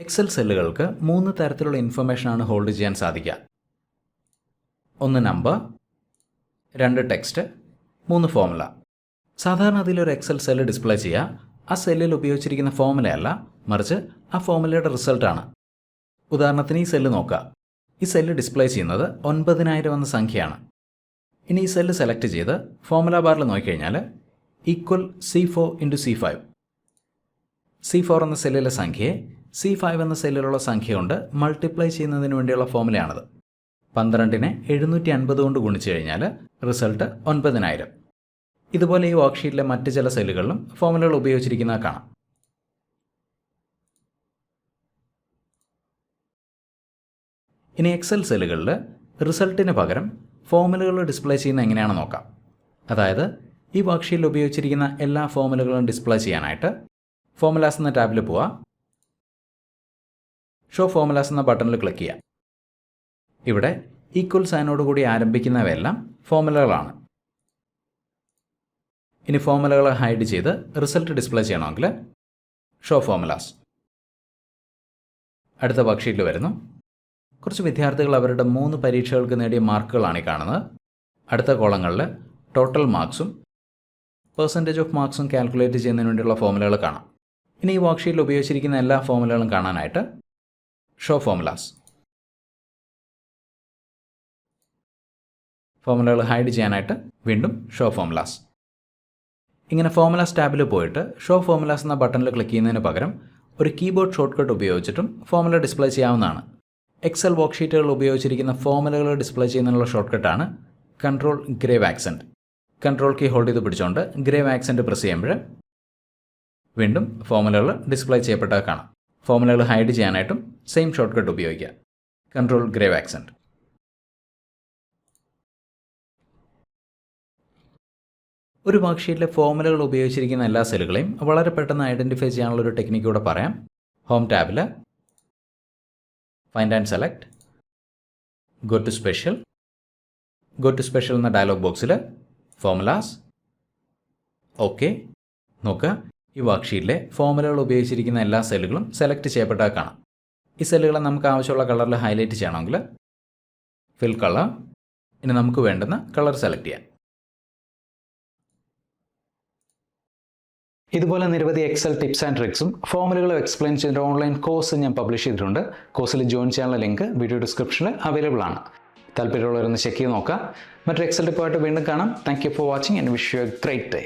Excel സെല്ലുകൾക്ക് മൂന്ന് തരത്തിലുള്ള ഇൻഫർമേഷൻ ആണ് ഹോൾഡ് ചെയ്യാൻ സാധിക്കുക. ഒന്ന് നമ്പർ രണ്ട് ടെക്സ്റ്റ് മൂന്ന് ഫോമുല സാധാരണ അതിലൊരു എക്സൽ സെല്ല് ഡിസ്പ്ലേ ചെയ്യുക. ആ സെല്ലിൽ ഉപയോഗിച്ചിരിക്കുന്ന ഫോമുലയല്ല മറിച്ച് ആ ഫോമുലയുടെ റിസൾട്ടാണ് ഉദാഹരണത്തിന് ഈ സെല്ല് നോക്കുക. ഈ സെല്ല് ഡിസ്പ്ലേ ചെയ്യുന്നത് ഒൻപതിനായിരം എന്ന സംഖ്യയാണ്. ഇനി ഈ സെല്ല് സെലക്ട് ചെയ്ത് ഫോമുല ബാറിൽ നോക്കിക്കഴിഞ്ഞാൽ equal C four into C five C four എന്ന സെല്ലിലെ സംഖ്യയെ സി ഫൈവ് എന്ന സെല്ലിലുള്ള സംഖ്യ കൊണ്ട് മൾട്ടിപ്ലൈ ചെയ്യുന്നതിന് വേണ്ടിയുള്ള ഫോമുലയാണത്. പന്ത്രണ്ടിനെ എഴുന്നൂറ്റി അൻപത് കൊണ്ട് ഗുണിച്ചു കഴിഞ്ഞാൽ റിസൾട്ട് ഒൻപതിനായിരം. ഇതുപോലെ ഈ വർക്ക്ഷീറ്റിലെ മറ്റ് ചില സെല്ലുകളിലും ഫോമുലകൾ ഉപയോഗിച്ചിരിക്കുന്നത് കാണാം. ഇനി എക്സൽ സെല്ലുകളിൽ റിസൾട്ടിന് പകരം ഫോമുലകൾ ഡിസ്പ്ലേ ചെയ്യുന്ന എങ്ങനെയാണെന്ന് നോക്കാം. അതായത് ഈ വർക്ക്ഷീറ്റിൽ ഉപയോഗിച്ചിരിക്കുന്ന എല്ലാ ഫോമുലകളും ഡിസ്പ്ലേ ചെയ്യാനായിട്ട് ഫോമുലാസ് എന്ന ടാബിൽ പോവുക ഷോ ഫോമുലാസ് എന്ന ബട്ടണിൽ ക്ലിക്ക് ചെയ്യാം. ഇവിടെ ഈക്വൽ സൈനോട് കൂടി ആരംഭിക്കുന്നവയെല്ലാം ഫോമുലകളാണ് ഇനി ഫോമുലകൾ ഹൈഡ് ചെയ്ത് റിസൾട്ട് ഡിസ്പ്ലേ ചെയ്യണമെങ്കിൽ ഷോ ഫോമുലാസ് അടുത്ത വർക്ക്ഷീറ്റിൽ വരുന്നു. കുറച്ച് വിദ്യാർത്ഥികൾ അവരുടെ മൂന്ന് പരീക്ഷകൾക്ക് നേടിയ മാർക്കുകളാണ് ഈ കാണുന്നത്. അടുത്ത കോളങ്ങളിൽ ടോട്ടൽ മാർക്സും പെർസെന്റേജ് ഓഫ് മാർക്സും കാൽക്കുലേറ്റ് ചെയ്യുന്നതിന് വേണ്ടിയുള്ള ഫോമുലകൾ കാണാം. ഇനി ഈ വർക്ക്ഷീറ്റിൽ ഉപയോഗിച്ചിരിക്കുന്ന എല്ലാ ഫോമുലകളും കാണാനായിട്ട് ഷോ ഫോമുലാസ് ഫോമുലകൾ ഹൈഡ് ചെയ്യാനായിട്ട് വീണ്ടും ഷോ ഫോമുലാസ് ഇങ്ങനെ ഫോമുലാസ് ടാബിൽ പോയിട്ട് ഷോ ഫോമുലാസ് എന്ന ബട്ടണിൽ ക്ലിക്ക് ചെയ്യുന്നതിന് പകരം ഒരു കീബോർഡ് ഷോർട്ട്കട്ട് ഉപയോഗിച്ചിട്ടും ഫോമുല ഡിസ്പ്ലേ ചെയ്യാവുന്നതാണ്. എക്സൽ വർക്ക്ഷീറ്റുകൾ ഉപയോഗിച്ചിരിക്കുന്ന ഫോമുലകൾ ഡിസ്പ്ലേ ചെയ്യുന്നതിനുള്ള short കട്ടാണ് control grave accent control key hold ചെയ്ത് പിടിച്ചുകൊണ്ട് ഗ്രേവ് ആക്സെന്റ് പ്രസ് ചെയ്യുമ്പോൾ വീണ്ടും ഫോമുലകൾ ഡിസ്പ്ലേ ചെയ്യപ്പെട്ടത് കാണാം. ഫോമുലകൾ ഹൈഡ് ചെയ്യാനായിട്ടും സെയിം ഷോർട്ട് കട്ട് ഉപയോഗിക്കുക കൺട്രോൾ ഗ്രേവ് ആക്സെന്റ് ഒരു വർക്ക്ഷീറ്റിലെ ഫോമുലകൾ ഉപയോഗിച്ചിരിക്കുന്ന എല്ലാ സെല്ലുകളെയും വളരെ പെട്ടെന്ന് ഐഡന്റിഫൈ ചെയ്യാനുള്ള ഒരു ടെക്നിക്ക് കൂടെ പറയാം. ഹോം ടാബിൽ find and select go to special go to special എന്ന ഡയലോഗ് ബോക്സിൽ ഫോമുലാസ് ഓക്കെ നോക്കുക. ഈ വർക്ക്ഷീറ്റിലെ ഫോമുലകൾ ഉപയോഗിച്ചിരിക്കുന്ന എല്ലാ സെല്ലുകളും സെലക്ട് ചെയ്യപ്പെട്ടാൽ കാണാം. ഈ സെല്ലുകളെ നമുക്ക് ആവശ്യമുള്ള കളറിൽ ഹൈലൈറ്റ് ചെയ്യണമെങ്കിൽ ഫിൽ കളർ ഇനി നമുക്ക് വേണ്ടുന്ന കളർ സെലക്ട് ചെയ്യാം. ഇതുപോലെ നിരവധി എക്സൽ ടിപ്സ് ആൻഡ് ട്രിക്സും ഫോമുലകളും എക്സ്പ്ലെയിൻ ചെയ്യുന്ന ഓൺലൈൻ കോഴ്സ് ഞാൻ പബ്ലിഷ് ചെയ്തിട്ടുണ്ട്. കോഴ്സിൽ ജോയിൻ ചെയ്യാനുള്ള ലിങ്ക് വീഡിയോ ഡിസ്ക്രിപ്ഷനിൽ അവൈലബിൾ ആണ്. താല്പര്യമുള്ളവരൊന്ന് ചെക്ക് ചെയ്ത് നോക്കാം മറ്റൊരു എക്സൽ ടിപ്പായിട്ട് വീണ്ടും കാണാം. Thank you for watching and wish you a great day